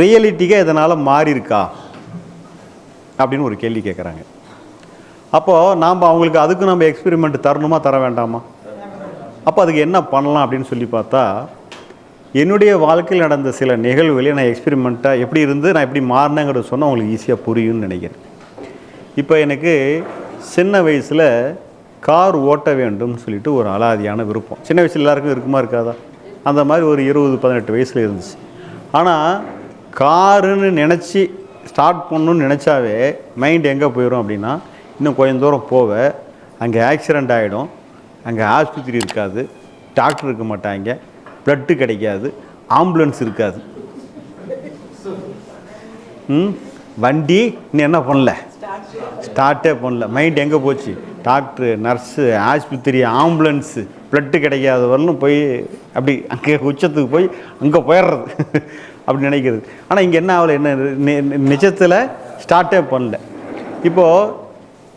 ரியலிட்டிக்காக இதனால் மாறி இருக்கா அப்படின்னு ஒரு கேள்வி கேட்குறாங்க அப்போது நாம் அவங்களுக்கு அதுக்கு நம்ம எக்ஸ்பெரிமெண்ட் தரணுமா தர வேண்டாமா? அப்போ அதுக்கு என்ன பண்ணலாம் அப்படின்னு சொல்லி பார்த்தா என்னுடைய வாழ்க்கையில் நடந்த சில நிகழ்வுகளையும் நான் எக்ஸ்பெரிமெண்ட்டாக எப்படி இருந்து நான் எப்படி மாறினேங்கிறத சொன்னால் உங்களுக்கு ஈஸியாக புரியும்னு நினைக்கிறேன். இப்போ எனக்கு சின்ன வயசில் கார் ஓட்ட வேண்டும்னு சொல்லிட்டு ஒரு அலாதியான விருப்பம். சின்ன வயசில் எல்லாருக்கும் இருக்குமா இருக்காதா? அந்த மாதிரி ஒரு இருபது பதினெட்டு வயசில் இருந்துச்சு. ஆனால் காருன்னு நினச்சி ஸ்டார்ட் பண்ணணும்னு நினச்சாவே மைண்ட் எங்கே போயிடும் அப்படின்னா இன்னும் கொஞ்சம் தூரம் போவ அங்கே ஆக்சிடெண்ட் ஆகிடும் அங்கே ஆஸ்பத்திரி இருக்காது டாக்டர் இருக்க மாட்டாங்க ப்ளட்டு கிடைக்காது ஆம்புலன்ஸ் இருக்காது. ம்? வண்டி இன்னும் என்ன பண்ணல? ஸ்டார்ட்டே பண்ணல. மைண்ட் எங்கே போச்சு? டாக்டரு நர்ஸு ஆஸ்பத்திரி ஆம்புலன்ஸு ப்ளட்டு கிடைக்காத வரலும் போய் அப்படி அங்கே உச்சத்துக்கு போய் அங்கே போயிடுறது. அப்படின்னு நினைக்கிறது. ஆனால் இங்கே என்ன ஆகலை? என்ன நிஜத்தில் ஸ்டார்ட்டே பண்ணல. இப்போது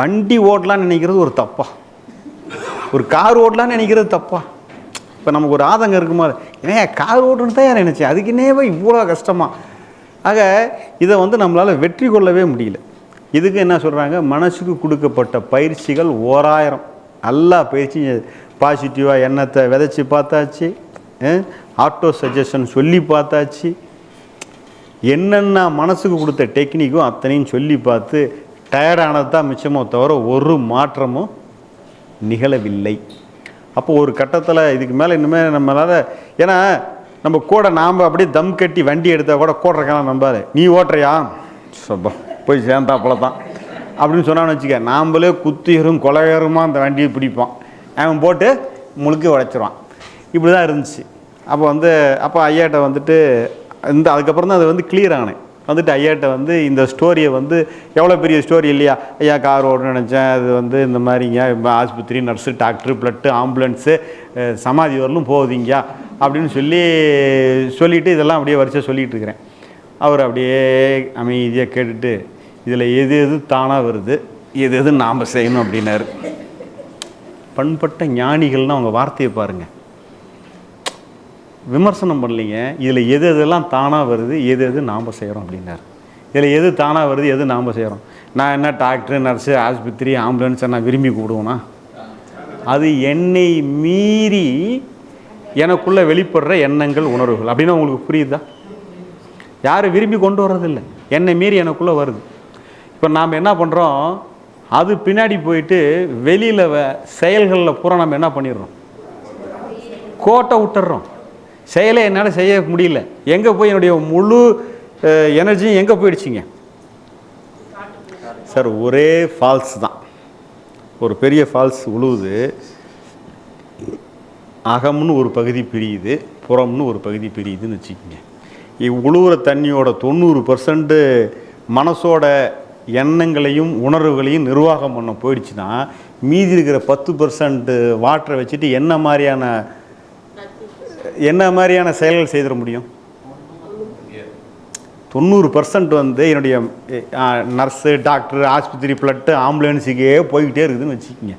வண்டி ஓட்டலாம்னு நினைக்கிறது ஒரு தப்பா? ஒரு கார் ஓடலான்னு நினைக்கிறது தப்பா? இப்போ நமக்கு ஒரு ஆதங்கம் இருக்குமா? ஏன் கார் ஓட்டுன்னு தான் நினச்சேன். அதுக்கு என்னவே இவ்வளோ கஷ்டமா? ஆக இதை வந்து நம்மளால் வெற்றி கொள்ளவே முடியல. இதுக்கு என்ன சொல்கிறாங்க மனசுக்கு கொடுக்கப்பட்ட பயிற்சிகள் ஓராயிரம். நல்லா பயிற்சி பாசிட்டிவாக எண்ணத்தை விதைச்சி பார்த்தாச்சு ஆட்டோ சஜஷன் சொல்லி பார்த்தாச்சு. என்னென்ன மனசுக்கு கொடுத்த டெக்னிக்கும் அத்தனையும் சொல்லி பார்த்து டயர்டானது தான் மிச்சமோ தவிர ஒரு மாற்றமும் நிகழவில்லை. அப்போ ஒரு கட்டத்தில் இதுக்கு மேலே இனிமேல் நம்மளால் ஏன்னா நம்ம கூட நாம் அப்படியே தம் கட்டி வண்டி எடுத்தால் கூட கோட்டுறக்கான நம்பாரு. நீ ஓட்டுறியா? சப்பா போய் சேர்ந்தாப்புல தான் அப்படின்னு சொன்னான்னு வச்சுக்க நாம்பளே குத்திரும் கொலையருமா அந்த வண்டியை பிடிப்போம் அவன் போட்டு முழுக்க உடைச்சிருவான். இப்படி தான் இருந்துச்சு. அப்போ வந்து அப்போ ஐயாட்ட வந்துட்டு இந்த அதுக்கப்புறம் தான் அது வந்து கிளியர் ஆனேன். வந்துட்டு ஐயாட்ட வந்து இந்த ஸ்டோரியை வந்து எவ்வளோ பெரிய ஸ்டோரி இல்லையா? ஐயா கார் ஓடணும்னு நினச்சேன். அது வந்து இந்த மாதிரிங்க ஆஸ்பத்திரி நர்ஸு டாக்டரு பிளட்டு ஆம்புலன்ஸு சமாதி வரலும் போகுதுங்க அப்படின்னு சொல்லி சொல்லிவிட்டு இதெல்லாம் அப்படியே வரிசை சொல்லிகிட்டு இருக்கிறேன். அவர் அப்படியே அமைதியாக கேட்டுட்டு இதில் எது எது தானாக வருது? எது எது நாம் செய்யணும்? அப்படின்னாரு. பண்பட்ட ஞானிகள்னு அவங்க வார்த்தையை பாருங்கள் விமர்சனம் பண்ணலிங்க. இதில் எது எதெல்லாம் தானாக வருது எது எது நாம் செய்கிறோம் அப்படின்னாரு. இதில் எது தானாக வருது எது நாம் செய்கிறோம் நான் என்ன டாக்டர் நர்ஸு ஆஸ்பத்திரி ஆம்புலன்ஸை நான் விரும்பி கூப்பிடுவேனா அது என்னை மீறி எனக்குள்ளே வெளிப்படுற எண்ணங்கள் உணர்வுகள். அப்படின்னு உங்களுக்கு புரியுதா? யாரும் விரும்பி கொண்டு வர்றதில்ல. என்னை மீறி எனக்குள்ளே வருது. இப்போ நாம் என்ன பண்ணுறோம் அது பின்னாடி போயிட்டு வெளியில் செயல்களில் பூரா நம்ம என்ன பண்ணிடுறோம்? கோட்டை விட்டுறோம் செயலை என்னால் செய்ய முடியல. எங்கே போய் என்னுடைய முழு எனர்ஜியும் எங்கே போயிடுச்சிங்க? சார் ஒரே ஃபால்ஸ் தான். ஒரு பெரிய ஃபால்ஸ் உழுவுது. அகம்னு ஒரு பகுதி பிரியுது புறம்னு ஒரு பகுதி பிரியுதுன்னு வச்சுக்கோங்க. உழுவுற தண்ணியோட தொண்ணூறு பர்சன்ட்டு மனசோட எண்ணங்களையும் உணர்வுகளையும் நிர்வாகம் பண்ண போயிடுச்சுன்னா மீதி இருக்கிற பத்து பர்சன்ட் வாட்டரை வச்சுட்டு என்ன மாதிரியான என்ன மாதிரியான செயல்கள் செய்திட முடியும்? தொண்ணூறு பர்சன்ட் வந்து என்னுடைய நர்ஸு டாக்டர் ஆஸ்பத்திரி ப்ளட்டு ஆம்புலன்ஸுக்கே போய்கிட்டே இருக்குதுன்னு வச்சுக்கோங்க.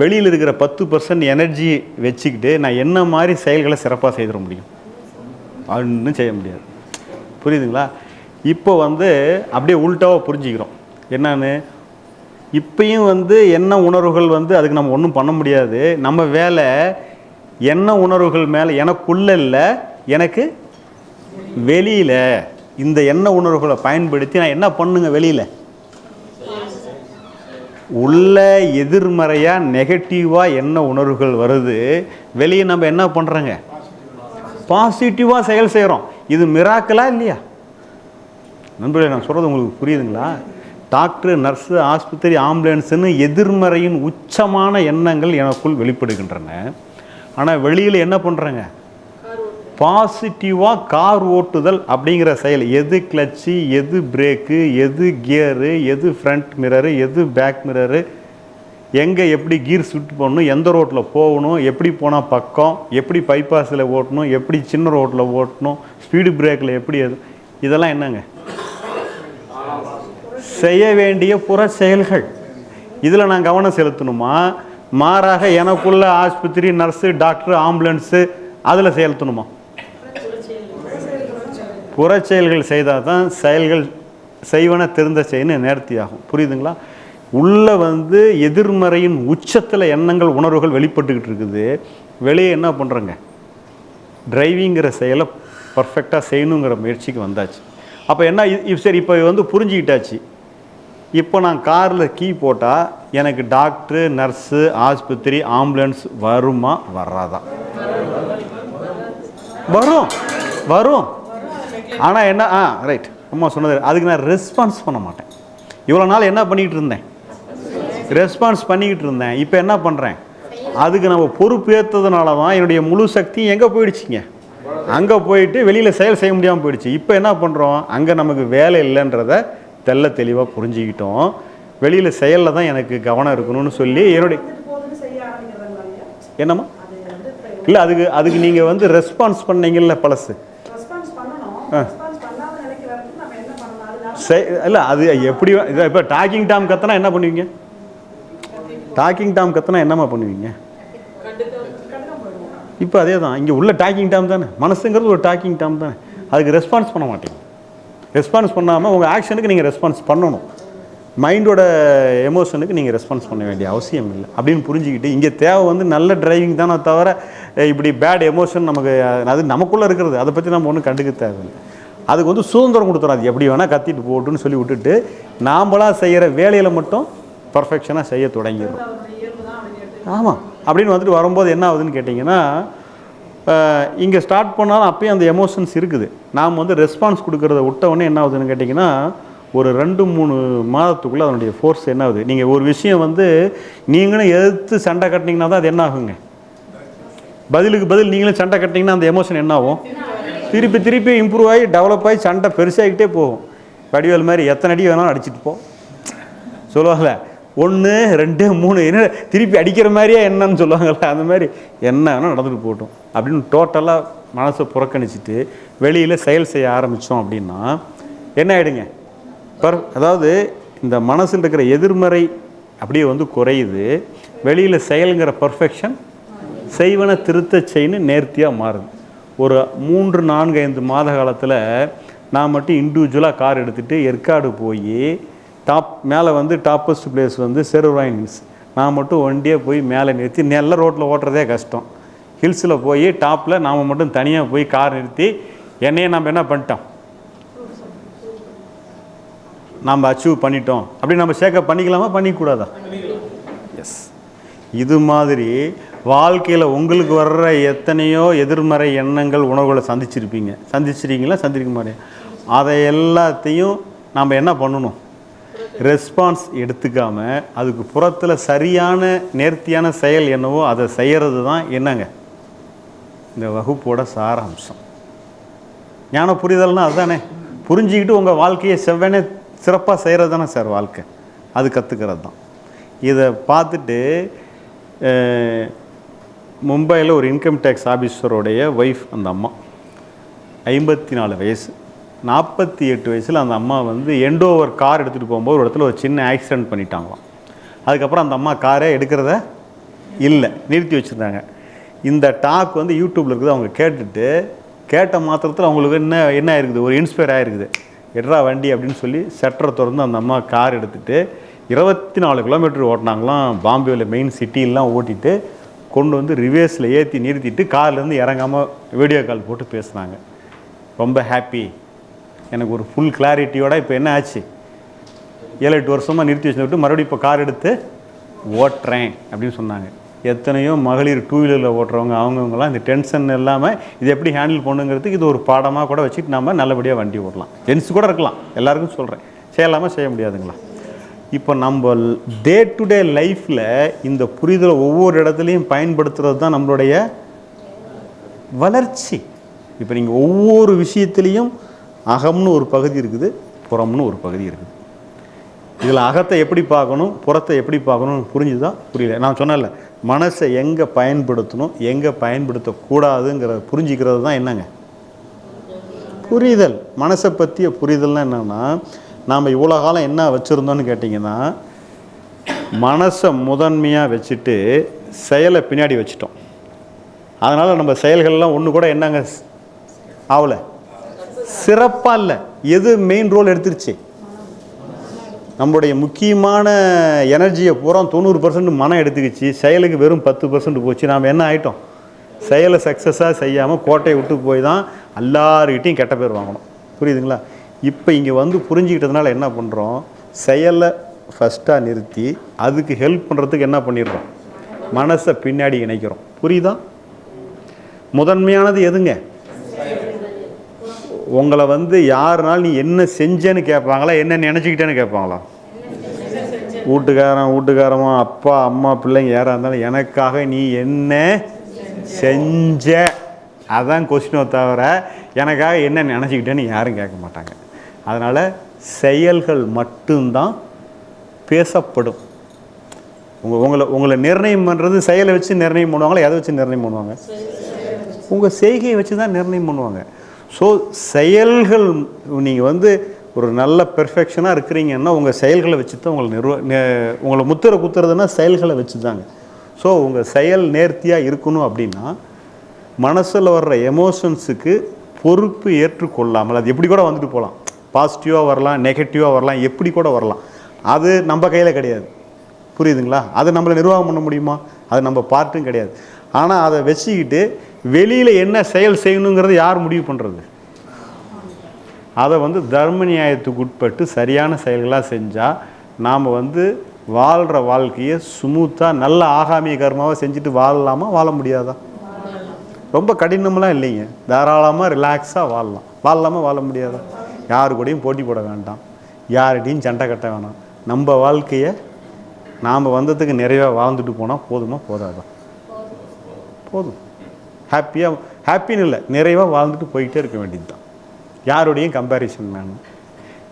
வெளியில் இருக்கிற பத்து பர்சன்ட் எனர்ஜி வச்சுக்கிட்டு நான் என்ன மாதிரி செயல்களை சிறப்பாக செய்திட முடியும்? ஒன்றும் செய்ய முடியாது. புரியுதுங்களா? இப்போ வந்து அப்படியே உள்டாவாக புரிஞ்சுக்கிறோம். என்னன்னு? இப்பயும் வந்து என்ன உணர்வுகள் வந்து அதுக்கு நம்ம ஒன்றும் பண்ண முடியாது. நம்ம வேலை என்ன உணர்வுகள் மேலே? எனக்குள்ள இல்லை எனக்கு வெளியில். இந்த எண்ண உணர்வுகளை பயன்படுத்தி நான் என்ன பண்ணுங்க வெளியில்? உள்ள எதிர்மறையாக நெகட்டிவாக என்ன உணர்வுகள் வருது? வெளியே நம்ம என்ன பண்ணுறோங்க பாசிட்டிவாக செயல் செய்கிறோம் இது மிராக்கலா இல்லையா? நண்பர்களே நான் சொல்கிறது உங்களுக்கு புரியுதுங்களா? டாக்டர் நர்ஸு ஆஸ்பத்திரி ஆம்புலன்ஸுன்னு எதிர்மறையின் உச்சமான எண்ணங்கள் எனக்குள் வெளிப்படுகின்றன. ஆனால் வெளியில் என்ன பண்ணுறேங்க பாசிட்டிவாக கார் ஓட்டுதல் அப்படிங்கிற செயல். எது கிளச்சு எது பிரேக்கு எது கியரு எது ஃப்ரண்ட் மிரரு எது பேக் மிரரு எங்கே எப்படி கீர் சுட்டு போடணும் எந்த ரோட்டில் போகணும் எப்படி போனால் பக்கம் எப்படி பைபாஸில் ஓட்டணும் எப்படி சின்ன ரோட்டில் ஓட்டணும் ஸ்பீடு பிரேக்கில் எப்படி எது இதெல்லாம் என்னங்க? செய்ய வேண்டிய புற செயல்கள். இதில் நான் கவனம் செலுத்தணுமா? மாறாக எனக்குள்ள ஆஸ்பத்திரி நர்ஸு டாக்டர் ஆம்புலன்ஸு அதில் செயல்த்தணுமா புறச்செயல்கள் செய்தால் தான் செயல்கள் செய்வன திருந்த செய்யணும் நேர்த்தியாகும். புரியுதுங்களா? உள்ளே வந்து எதிர்மறையின் உச்சத்தில் எண்ணங்கள் உணர்வுகள் வெளிப்பட்டுக்கிட்டு இருக்குது. வெளியே என்ன பண்ணுறோங்க டிரைவிங்கிற செயலை பர்ஃபெக்டாக செய்யணுங்கிற முயற்சிக்கு வந்தாச்சு. அப்போ என்ன இ- சரி இப்போ வந்து புரிஞ்சுக்கிட்டாச்சு. இப்போ நான் காரில் கீ போட்டால் எனக்கு டாக்டரு நர்ஸு ஆஸ்பத்திரி ஆம்புலன்ஸ் வருமா? வராதா. வரும். வரும். ஆனால் என்ன ஆ ரைட் அம்மா சொன்னது அதுக்கு நான் ரெஸ்பான்ஸ் பண்ண மாட்டேன். இவ்வளோ நாள் என்ன பண்ணிக்கிட்டு இருந்தேன்? ரெஸ்பான்ஸ் பண்ணிக்கிட்டு இருந்தேன். இப்போ என்ன பண்ணுறேன் அதுக்கு நம்ம பொறுப்பேற்றதுனால தான் என்னுடைய முழு சக்தி எங்கே போயிடுச்சிங்க? அங்கே போயிட்டு வெளியில் செயல் செய்ய முடியாமல் போயிடுச்சு. இப்போ என்ன பண்ணுறோம் அங்கே நமக்கு வேலை இல்லைன்றத தெல்ல தெளிவாக புரிஞ்சுக்கிட்டோம். வெளியில் செயலில் தான் எனக்கு கவனம் இருக்கணும்னு சொல்லி என்னுடைய என்னம்மா? இல்லை அதுக்கு அதுக்கு நீங்கள் வந்து ரெஸ்பான்ஸ் பண்ணீங்கல்ல பழசு. செய் இல்லை அது எப்படி இதை இப்போ டாக்கிங் டாம் கத்தனா என்ன பண்ணுவீங்க? டாக்கிங் டாம் கத்தனா என்னம்மா பண்ணுவீங்க? இப்போ அதே தான் இங்கே உள்ள டாக்கிங் டாம் தானே. மனசுங்கிறது ஒரு டாக்கிங் டாம் தானே. அதுக்கு ரெஸ்பான்ஸ் பண்ண மாட்டேங்க. ரெஸ்பான்ஸ் பண்ணாமல் உங்கள் ஆக்ஷனுக்கு நீங்கள் ரெஸ்பான்ஸ் பண்ணணும். மைண்டோட எமோஷனுக்கு நீங்கள் ரெஸ்பான்ஸ் பண்ண வேண்டிய அவசியம் இல்லை. அப்படின்னு புரிஞ்சுக்கிட்டு இங்கே தேவை வந்து நல்ல டிரைவிங் தானே தவிர இப்படி பேட் எமோஷன் நமக்கு அது நமக்குள்ளே இருக்கிறது. அதை பற்றி நம்ம ஒன்றும் கண்டுக்க தேவையில்லை. அதுக்கு வந்து சுதந்திரம் கொடுத்துரும். அது எப்படி வேணால் கத்திட்டு போட்டுன்னு சொல்லி விட்டுட்டு நாம்பளாக செய்கிற வேலையில் மட்டும் பர்ஃபெக்ஷனாக செய்ய தொடங்கிடும் ஆமாம் அப்படின்னு வந்துட்டு வரும்போது என்ன ஆகுதுன்னு கேட்டிங்கன்னா இங்கே ஸ்டார்ட் பண்ணாலும் அப்பயும் அந்த எமோஷன்ஸ் இருக்குது. நாம் வந்து ரெஸ்பான்ஸ் கொடுக்குறத விட்ட உடனே என்ன ஆகுதுன்னு கேட்டிங்கன்னா ஒரு ரெண்டு மூணு மாதத்துக்குள்ளே அதனுடைய ஃபோர்ஸ் என்ன ஆகுது? நீங்கள் ஒரு விஷயம் வந்து நீங்களும் எதிர்த்து சண்டை கட்டினீங்கன்னா தான் அது என்ன ஆகுங்க? பதிலுக்கு பதில் நீங்களும் சண்டை கட்டினீங்கன்னா அந்த எமோஷன் என்ன ஆகும்? திருப்பி திருப்பி இம்ப்ரூவ் ஆகி டெவலப் ஆகி சண்டை பெருசாகிக்கிட்டே போகும். வடிவேல் மாதிரி எத்தனை அடி வேணாலும் அடிச்சிட்டு போ. சொல்லுவாங்கல்ல ஒன்று ரெண்டு மூணு என்ன திருப்பி அடிக்கிற மாதிரியே என்னன்னு சொல்லுவாங்கள்ல அந்த மாதிரி என்ன வேணால் நடந்துட்டு போட்டோம் அப்படின்னு டோட்டலாக மனசை புறக்கணிச்சிட்டு வெளியில் செயல் செய்ய ஆரம்பித்தோம் அப்படின்னா என்ன ஆகிடுங்க பர் அதாவது இந்த மனசில் இருக்கிற எதிர்மறை அப்படியே வந்து குறையுது. வெளியில் செயலுங்கிற பர்ஃபெக்ஷன் செய்வன திருத்த செயின்னு நேர்த்தியாக மாறுது. ஒரு மூன்று நான்கு ஐந்து மாத காலத்தில் நான் மட்டும் இண்டிவிஜுவலாக கார் எடுத்துகிட்டு ஏற்காடு போய் டாப் மேலே வந்து டாப்பஸ்ட் பிளேஸ் வந்து செருவாயின் ஹில்ஸ் நான் மட்டும் ஒண்டியே போய் மேலே நிறுத்தி நல்ல ரோட்டில் ஓட்டுறதே கஷ்டம். ஹில்ஸில் போய் டாப்பில் நாம் மட்டும் தனியாக போய் கார் நிறுத்தி என்னையே நம்ம என்ன பண்ணிட்டோம்? நாம் அச்சீவ் பண்ணிட்டோம். அப்படி நம்ம சேக்கப் பண்ணிக்கலாமா? பண்ணிக்கூடாதா எஸ் இது மாதிரி வாழ்க்கையில் உங்களுக்கு வர்ற எத்தனையோ எதிர்மறை எண்ணங்கள் உணவுகளை சந்திச்சிருப்பீங்க. சந்திச்சிருக்கீங்களா? சந்திருக்க மாட்டேன் அதை எல்லாத்தையும் நாம் என்ன பண்ணணும்? ரெஸ்பான்ஸ் எடுத்துக்காமல் அதுக்கு புறத்தில் சரியான நேர்த்தியான செயல் என்னவோ அதை செய்கிறது தான் என்னங்க? இந்த வகுப்போட சாராம்சம். ஞான புரிதல்னா அதுதானே புரிஞ்சுக்கிட்டு உங்கள் வாழ்க்கையை செவ்வனே சிறப்பாக செய்கிறது தானே சார் வாழ்க்கை. அது கற்றுக்கிறது தான். இதை பார்த்துட்டு மும்பையில் ஒரு இன்கம் டேக்ஸ் ஆஃபீஸருடைய ஒய்ஃப் அந்த அம்மா. ஐம்பத்தி நாலு வயசு. நாற்பத்தி எட்டு வயசில் அந்த அம்மா வந்து எண்டோவர் கார் எடுத்துகிட்டு போகும்போது ஒரு இடத்துல ஒரு சின்ன ஆக்சிடென்ட் பண்ணிட்டாங்களாம். அதுக்கப்புறம் அந்த அம்மா காரே எடுக்கிறத இல்லை நிறுத்தி வச்சுருந்தாங்க. இந்த டாக் வந்து யூடியூப்பில் இருக்குது அவங்க கேட்டுட்டு கேட்ட மாத்திரத்தில் அவங்களுக்கு என்ன என்ன ஆயிருக்குது? ஒரு இன்ஸ்பயர் ஆகிருக்குது எட்ரா வண்டி அப்படின்னு சொல்லி செட்டரை திறந்து அந்த அம்மா கார் எடுத்துகிட்டு இருபத்தி நாலு கிலோமீட்டர் ஓட்டினாங்களாம். பாம்பேவில் மெயின் சிட்டிலாம் ஓட்டிட்டு கொண்டு வந்து ரிவேஸில் ஏற்றி நிறுத்திட்டு கார்லேருந்து இறங்காமல் வீடியோ கால் போட்டு பேசுனாங்க. ரொம்ப ஹாப்பி எனக்கு ஒரு ஃபுல் கிளாரிட்டியோட இப்போ என்ன ஆச்சு? ஏழு எட்டு வருஷமாக நிறுத்தி வச்சுட்டு மறுபடியும் இப்போ கார் எடுத்து ஓட்டுறேன் அப்படின்னு சொன்னாங்க. எத்தனையோ மகளிர் டூ வீலரில் ஓட்டுறவங்க அவங்கவுங்களாம் இந்த டென்ஷன் இல்லாமல் இது எப்படி ஹேண்டில் பண்ணுங்கிறதுக்கு இது ஒரு பாடமாக கூட வச்சுட்டு நம்ம நல்லபடியாக வண்டி ஓட்டலாம். ஜென்ஸ் கூட இருக்கலாம். எல்லாருக்கும் சொல்கிறேன் செய்யலாமல் செய்ய முடியாதுங்களா? இப்போ நம்ம டே டு டே லைஃப்பில் இந்த புரிதலை ஒவ்வொரு இடத்துலையும் பயன்படுத்துறது தான் நம்மளுடைய வளர்ச்சி. இப்போ நீங்கள் ஒவ்வொரு விஷயத்துலேயும் அகம்னு ஒரு பகுதி இருக்குது புறம்னு ஒரு பகுதி இருக்குது. இதில் அகத்தை எப்படி பார்க்கணும் புறத்தை எப்படி பார்க்கணும் புரிஞ்சுதா? புரியல. நான் சொன்னேன்ல மனசை எங்கே பயன்படுத்தணும் எங்கே பயன்படுத்தக்கூடாதுங்கிறத புரிஞ்சுக்கிறது தான் என்னங்க? புரிதல். மனசை பற்றிய புரிதல்னா என்னென்னா நாம் இவ்வளோ காலம் என்ன வச்சுருந்தோன்னு கேட்டிங்கன்னா மனசை முதன்மையாக வச்சுட்டு செயலை பின்னாடி வச்சுட்டோம். அதனால் நம்ம செயல்கள்லாம் ஒன்று கூட என்னங்க? ஆகலை சிறப்பாக இல்லை. எது மெயின் ரோல் எடுத்துருச்சு? நம்மளுடைய முக்கியமான எனர்ஜியை பூரா தொண்ணூறு பர்சன்ட் மனம் எடுத்துக்கிச்சு. செயலுக்கு வெறும் பத்து பர்சன்ட் போச்சு. நாம் என்ன ஆகிட்டோம் செயலை சக்ஸஸாக செய்யாமல் கோட்டையை விட்டு போய் தான் எல்லாருக்கிட்டையும் கெட்ட பேர் வாங்கணும். புரியுதுங்களா? இப்போ இங்கே வந்து புரிஞ்சுக்கிட்டதுனால என்ன பண்ணுறோம் செயலை ஃபஸ்ட்டாக நிறுத்தி அதுக்கு ஹெல்ப் பண்ணுறதுக்கு என்ன பண்ணிடுறோம்? மனசை பின்னாடி இணைக்கிறோம். புரியுதா? முதன்மையானது எதுங்க? உங்களை வந்து யாருனாலும் நீ என்ன செஞ்சேன்னு கேட்பாங்களா என்ன நினச்சிக்கிட்டேன்னு கேட்பாங்களா? வீட்டுக்காரன் வீட்டுக்காரமா அப்பா அம்மா பிள்ளைங்க யாராக இருந்தாலும் எனக்காக நீ என்ன செஞ்ச? அதான் கொஸ்டினோ தவிர எனக்காக என்ன நினச்சிக்கிட்டேன்னு யாரும் கேட்க மாட்டாங்க. அதனால் செயல்கள் மட்டும்தான் பேசப்படும். உங்கள் உங்களை உங்களை நிர்ணயம் பண்ணுறது செயலை வச்சு நிர்ணயம் பண்ணுவாங்களா எதை வச்சு நிர்ணயம் பண்ணுவாங்க? உங்கள் செய்கையை வச்சு தான் நிர்ணயம் பண்ணுவாங்க. ஸோ செயல்கள் நீங்கள் வந்து ஒரு நல்ல பெர்ஃபெக்ஷனாக இருக்கிறீங்கன்னா உங்கள் செயல்களை வச்சு தான் உங்களை நிர்வ நே- உங்களை முத்திரை குத்துறதுன்னா செயல்களை வச்சு தாங்க ஸோ உங்கள் செயல் நேர்த்தியாக இருக்கணும் அப்படின்னா மனசில் வர்ற எமோஷன்ஸுக்கு பொறுப்பு ஏற்றுக்கொள்ளாமல் அது எப்படி கூட வந்துட்டு போகலாம் பாசிட்டிவாக வரலாம் நெகட்டிவாக வரலாம் எப்படி கூட வரலாம். அது நம்ம கையில் கிடையாது. புரியுதுங்களா? அதை நம்மளை நிர்வாகம் பண்ண முடியுமா? அது நம்ம பார்ட்டும் கிடையாது. ஆனால் அதை வச்சுக்கிட்டு வெளியில் என்ன செயல் செய்யணுங்கிறது யார் முடிவு பண்ணுறது அதை வந்து தர்ம நியாயத்துக்கு உட்பட்டு சரியான செயல்களாக செஞ்சால் நாம் வந்து வாழ்கிற வாழ்க்கையை ஸ்மூத்தாக நல்ல ஆகாமிய கர்மாவாக செஞ்சுட்டு வாழலாமா வாழ முடியாதா? ரொம்ப கடினமெலாம் இல்லைங்க. தாராளமாக ரிலாக்ஸாக வாழலாம். வாழலாமா வாழ முடியாதா? யாரு கூடயும் போட்டி போட வேண்டாம். யார்கிட்டையும் சண்டை கட்ட வேணாம். நம்ம வாழ்க்கையை நாம் வந்ததுக்கு நிறைவாக வாழ்ந்துட்டு போனால் போதுமா போதாதான் போதும். ஹாப்பியாக ஹாப்பின்னு இல்லை நிறைவாக வாழ்ந்துட்டு போயிட்டே இருக்க வேண்டியது தான் யாரோடையும் கம்பேரிசன் வேணும்.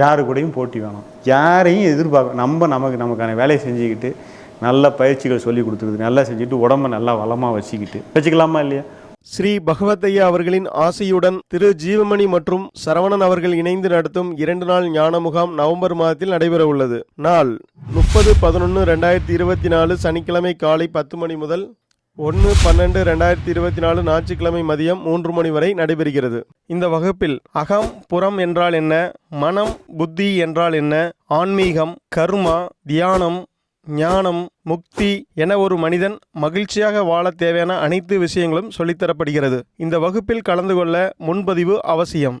யாரு கூடயும் போட்டி வேணும். யாரையும் எதிர்பார்க்க நம்ம நமக்கு நமக்கான வேலையை செஞ்சுக்கிட்டு நல்ல பயிற்சிகள் சொல்லி கொடுத்துருது நல்லா செஞ்சுட்டு உடம்ப நல்லா வளமாக வச்சுக்கிட்டு. வச்சுக்கலாமா இல்லையா? ஸ்ரீ பகவதையா அவர்களின் ஆசையுடன் திரு ஜீவமணி மற்றும் சரவணன் அவர்கள் இணைந்து நடத்தும் இரண்டு நாள் ஞான முகாம் நவம்பர் மாதத்தில் நடைபெற உள்ளது. நாள் முப்பது பதினொன்று ரெண்டாயிரத்தி இருபத்தி நாலு சனிக்கிழமை காலை பத்து மணி முதல் ஒன்று பன்னெண்டு ரெண்டாயிரத்தி இருபத்தி நாலு ஞாயிற்றுக்கிழமை மதியம் மூன்று மணி வரை நடைபெறுகிறது. இந்த வகுப்பில் அகம் புறம் என்றால் என்ன மனம் புத்தி என்றால் என்ன ஆன்மீகம் கர்மா தியானம் ஞானம் முக்தி என ஒரு மனிதன் மகிழ்ச்சியாக வாழ தேவையான அனைத்து விஷயங்களும் சொல்லித்தரப்படுகிறது. இந்த வகுப்பில் கலந்து கொள்ள முன்பதிவு அவசியம்.